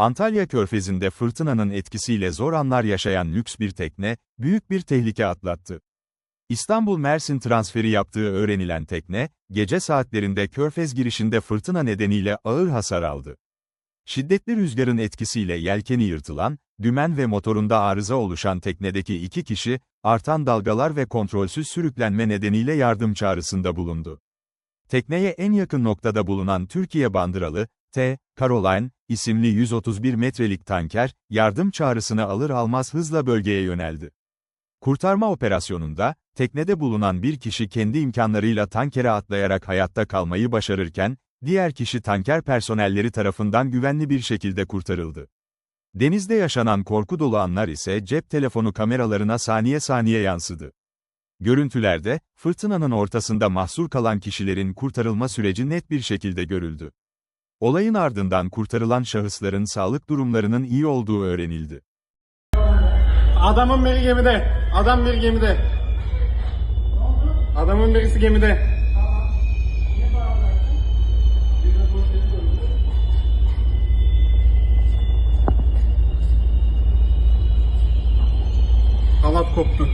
Antalya Körfezi'nde fırtınanın etkisiyle zor anlar yaşayan lüks bir tekne, büyük bir tehlike atlattı. İstanbul-Mersin transferi yaptığı öğrenilen tekne, gece saatlerinde Körfez girişinde fırtına nedeniyle ağır hasar aldı. Şiddetli rüzgarın etkisiyle yelkeni yırtılan, dümen ve motorunda arıza oluşan teknedeki iki kişi, artan dalgalar ve kontrolsüz sürüklenme nedeniyle yardım çağrısında bulundu. Tekneye en yakın noktada bulunan Türkiye bandıralı, T. Caroline, isimli 131 metrelik tanker, yardım çağrısını alır almaz hızla bölgeye yöneldi. Kurtarma operasyonunda, teknede bulunan bir kişi kendi imkanlarıyla tankere atlayarak hayatta kalmayı başarırken, diğer kişi tanker personelleri tarafından güvenli bir şekilde kurtarıldı. Denizde yaşanan korku dolu anlar ise cep telefonu kameralarına saniye saniye yansıdı. Görüntülerde, fırtınanın ortasında mahsur kalan kişilerin kurtarılma süreci net bir şekilde görüldü. Olayın ardından kurtarılan şahısların sağlık durumlarının iyi olduğu öğrenildi. Adamın biri gemide. Adam bir gemide. Adamın birisi gemide. Halat koptu.